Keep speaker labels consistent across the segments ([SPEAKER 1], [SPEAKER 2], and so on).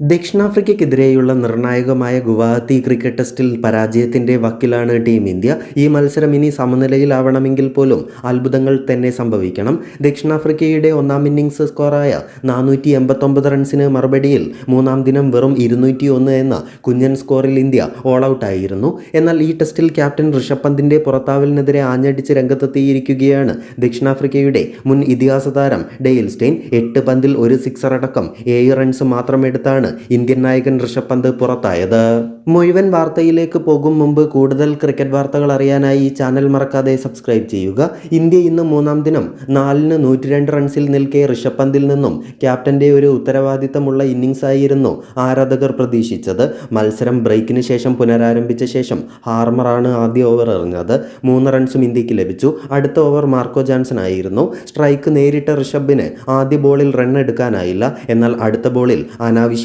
[SPEAKER 1] ദക്ഷിണാഫ്രിക്കയ്ക്കെതിരെയുള്ള നിർണായകമായ ഗുവാഹത്തി ക്രിക്കറ്റ് ടെസ്റ്റിൽ പരാജയത്തിന്റെ വക്കിലാണ് ടീം ഇന്ത്യ. ഈ മത്സരം ഇനി സമനിലയിലാവണമെങ്കിൽ പോലും അത്ഭുതങ്ങൾ തന്നെ സംഭവിക്കണം. ദക്ഷിണാഫ്രിക്കയുടെ ഒന്നാം ഇന്നിംഗ്സ് സ്കോറായ നാനൂറ്റി എൺപത്തൊമ്പത് റൺസിന് മറുപടിയിൽ മൂന്നാം ദിനം വെറും ഇരുന്നൂറ്റി ഒന്ന് എന്ന കുഞ്ഞൻ സ്കോറിൽ ഇന്ത്യ ഓൾ ഔട്ടായിരുന്നു എന്നാൽ ഈ ടെസ്റ്റിൽ ക്യാപ്റ്റൻ ഋഷഭ് പന്തിന്റെ പുറത്താവലിനെതിരെ ആഞ്ഞടിച്ച് രംഗത്തെത്തിയിരിക്കുകയാണ് ദക്ഷിണാഫ്രിക്കയുടെ മുൻ ഇതിഹാസ താരം ഡെയിൽ സ്റ്റെയിൻ. എട്ട് പന്തിൽ ഒരു സിക്സർ അടക്കം ഏഴ് റൺസ് മാത്രം എടുത്താണ് ഇന്ത്യൻ നായകൻ ഋഷഭ് പന്ത് പുറത്തായത്. മുഴുവൻ വാർത്തയിലേക്ക് പോകും മുമ്പ് കൂടുതൽ ക്രിക്കറ്റ് വാർത്തകൾ അറിയാനായി ഈ ചാനൽ മറക്കാതെ സബ്സ്ക്രൈബ് ചെയ്യുക. ഇന്ത്യ ഇന്ന് മൂന്നാം ദിനം. നാലിന് നൂറ്റി രണ്ട് റൺസിൽ നിൽക്കെ ഋഷഭ് പന്തിൽ നിന്നും ക്യാപ്റ്റന്റെ ഒരു ഉത്തരവാദിത്തമുള്ള ഇന്നിംഗ്സ് ആയിരുന്നു ആരാധകർ പ്രതീക്ഷിച്ചത്. മത്സരം ബ്രേക്കിന് ശേഷം പുനരാരംഭിച്ച ശേഷം ഹാർമറാണ് ആദ്യ ഓവർ എറിഞ്ഞത്. മൂന്ന് റൺസും ഇന്ത്യയ്ക്ക് ലഭിച്ചു. അടുത്ത ഓവർ മാർക്കോ ജാൻസൺ ആയിരുന്നു. സ്ട്രൈക്ക് നേരിട്ട ഋഷഭിന് ആദ്യ ബോളിൽ റൺ എടുക്കാനായില്ല. എന്നാൽ അടുത്ത ബോളിൽ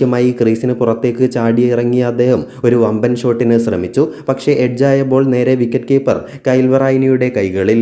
[SPEAKER 1] അനാവശ്യമായി ക്രീസിന് പുറത്തേക്ക് ചാടിയിറങ്ങിയ അദ്ദേഹം ഒരു വമ്പൻ ഷോട്ടിന് ശ്രമിച്ചു. പക്ഷേ എഡ്ജായ ബോൾ നേരെ വിക്കറ്റ് കീപ്പർ കൈൽവറായിനിയുടെ കൈകളിൽ.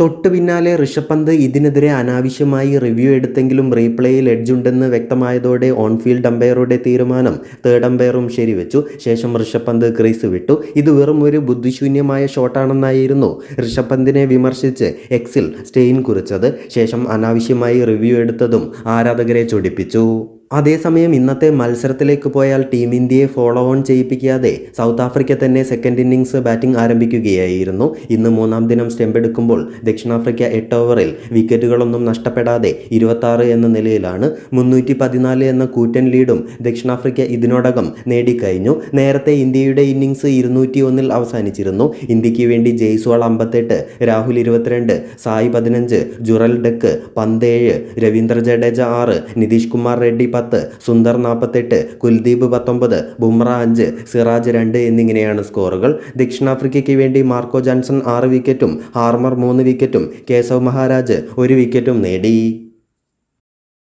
[SPEAKER 1] തൊട്ടു പിന്നാലെ ഋഷഭ് പന്ത് ഇതിനെതിരെ അനാവശ്യമായി റിവ്യൂ എടുത്തെങ്കിലും റീപ്ലേയിൽ എഡ്ജുണ്ടെന്ന് വ്യക്തമായതോടെ ഓൺഫീൽഡ് അമ്പയറുടെ തീരുമാനം തേർഡ് അമ്പയറും ശരിവെച്ചു. ശേഷം ഋഷഭ് പന്ത് ക്രീസ് വിട്ടു. ഇത് വെറും ഒരു ബുദ്ധിശൂന്യമായ ഷോട്ടാണെന്നായിരുന്നു ഋഷഭ് പന്തിനെ വിമർശിച്ച് എക്സിൽ സ്റ്റെയിൻ കുറിച്ചത്. ശേഷം അനാവശ്യമായി റിവ്യൂ എടുത്തതും ആരാധകരെ ചൊടിപ്പിച്ചു. അതേസമയം ഇന്നത്തെ മത്സരത്തിലേക്ക് പോയാൽ ടീം ഇന്ത്യയെ ഫോളോ ഓൺ ചെയ്യിപ്പിക്കാതെ സൗത്ത് ആഫ്രിക്ക തന്നെ സെക്കൻഡ് ഇന്നിംഗ്സ് ബാറ്റിംഗ് ആരംഭിക്കുകയായിരുന്നു. ഇന്ന് മൂന്നാം ദിനം സ്റ്റെമ്പ് എടുക്കുമ്പോൾ ദക്ഷിണാഫ്രിക്ക എട്ട് ഓവറിൽ വിക്കറ്റുകളൊന്നും നഷ്ടപ്പെടാതെ ഇരുപത്താറ് എന്ന നിലയിലാണ്. മുന്നൂറ്റി പതിനാല് എന്ന കൂറ്റൻ ലീഡും ദക്ഷിണാഫ്രിക്ക ഇതിനോടകം നേടിക്കഴിഞ്ഞു. നേരത്തെ ഇന്ത്യയുടെ ഇന്നിംഗ്സ് ഇരുന്നൂറ്റി ഒന്നിൽ അവസാനിച്ചിരുന്നു. ഇന്ത്യയ്ക്ക് വേണ്ടി ജയ്സ്വാൾ അമ്പത്തെട്ട് രാഹുൽ ഇരുപത്തിരണ്ട് സായി പതിനഞ്ച് ജുറൽ ഡെക്ക് പന്തേഴ് രവീന്ദ്ര ജഡേജ ആറ് നിതീഷ് കുമാർ റെഡ്ഡി പത്ത് സുന്ദർ നാൽപ്പത്തെട്ട് കുൽദീപ് പത്തൊമ്പത് ബുംറ അഞ്ച് സിറാജ് രണ്ട് എന്നിങ്ങനെയാണ് സ്കോറുകൾ. ദക്ഷിണാഫ്രിക്കയ്ക്ക് വേണ്ടി മാർക്കോ ജോൺസൺ ആറ് വിക്കറ്റും ഹാർമർ മൂന്ന് വിക്കറ്റും കേശവ് മഹാരാജ് ഒരു വിക്കറ്റും നേടി.